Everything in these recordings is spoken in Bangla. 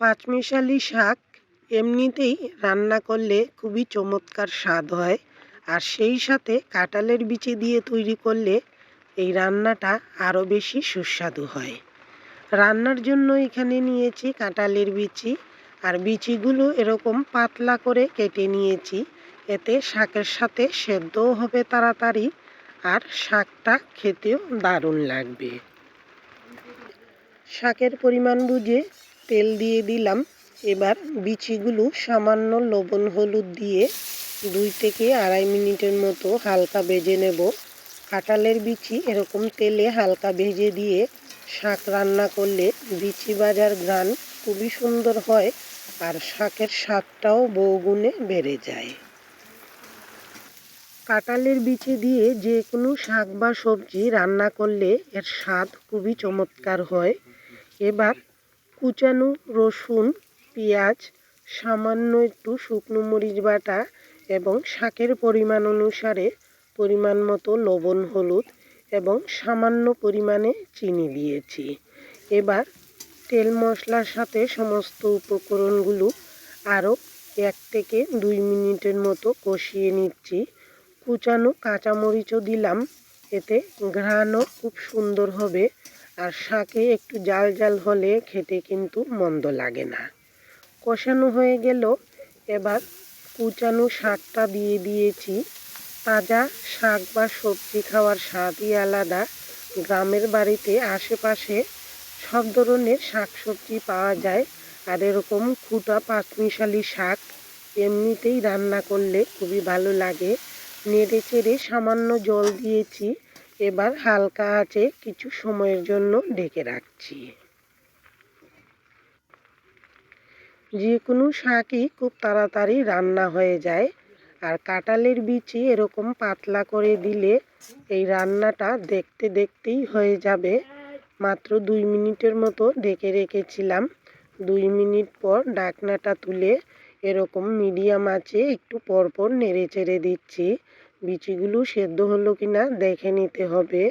পাঁচমিশালি শাক এমনিতেই রান্না করলে খুবই চমৎকার স্বাদ হয়। আর সেই সাথে কাঁঠালের বিচি দিয়ে তৈরি করলে এই রান্নাটা আরও বেশি সুস্বাদু হয়। রান্নার জন্য এখানে নিয়েছি কাঁঠালের বিচি। আর বিচিগুলো এরকম পাতলা করে কেটে নিয়েছি। এতে শাকের সাথে সেদ্ধও হবে তাড়াতাড়ি আর শাকটা খেতেও দারুণ লাগবে। শাকের পরিমাণ বুঝে তেল দিয়ে দিলাম। এবার বিচিগুলো সামান্য লবণ হলুদ দিয়ে দুই থেকে আড়াই মিনিটের মতো হালকা ভেজে নেব। কাঁঠালের বিচি এরকম তেলে হালকা ভেজে দিয়ে শাক রান্না করলে বিচি বাজার গ্রান খুবই সুন্দর হয় আর শাকের স্বাদটাও বহুগুণে বেড়ে যায়। কাঁঠালের বিচি দিয়ে যে কোনো শাক বা সবজি রান্না করলে এর স্বাদ খুবই চমৎকার হয়। এবার কুচানো রসুন, পেঁয়াজ, সামান্য একটু শুকনো মরিচ বাটা এবং শাকের পরিমাণ অনুসারে পরিমাণ মতো লবণ, হলুদ এবং সামান্য পরিমাণে চিনি দিয়েছি। এবার তেল মশলার সাথে সমস্ত উপকরণগুলো আরও এক থেকে দুই মিনিটের মতো কষিয়ে নিচ্ছি। কুচানো কাঁচামরিচও দিলাম, এতে ঘ্রাণও খুব সুন্দর হবে। আর শাকে একটু জাল জাল হলে খেতে কিন্তু মন্দ লাগে না। কষানো হয়ে গেল, এবার কুচানো শাকটা দিয়ে দিয়েছি। তাজা শাক বা সবজি খাওয়ার স্বাদই আলাদা। গ্রামের বাড়িতে আশেপাশে সব ধরনের শাক সবজি পাওয়া যায় আর এরকম খুঁটা পাঁচমিশালি শাক এমনিতেই রান্না করলে খুবই ভালো লাগে। নেড়ে চেড়ে সামান্য জল দিয়েছি। এবার হালকা আছে কিছু সময়ের জন্য ঢেকে রাখছি। যে কোনো শাকই খুব তাড়াতাড়ি রান্না হয়ে যায়, আর কাঁঠালের বিচি এরকম পাতলা করে দিলে এই রান্নাটা দেখতে দেখতেই হয়ে যাবে। মাত্র দুই মিনিটের মতো ঢেকে রেখেছিলাম। দুই মিনিট পর ডাকনাটা তুলে এরকম মিডিয়াম আছে একটু পরপর নেড়ে চেড়ে দিচ্ছি। বিচিগুলো সেদ্ধ হলো কি না দেখে নিতে হবে।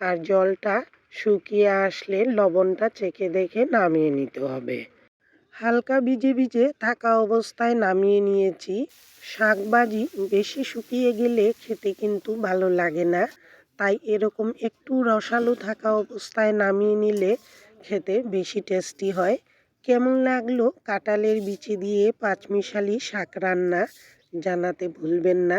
আর জলটা শুকিয়ে আসলে লবণটা চেখে দেখে নামিয়ে নিতে হবে। হালকা ভিজে ভিজে থাকা অবস্থায় নামিয়ে নিয়েছি। শাকবাজি বেশি শুকিয়ে গেলে খেতে কিন্তু ভালো লাগে না। তাই এরকম একটু রসালো থাকা অবস্থায় নামিয়ে নিলে খেতে বেশি টেস্টি হয়। কেমন লাগল কাঁঠালের বিচি দিয়ে পাঁচমিশালি শাক রান্না জানাতে ভুলবেন না।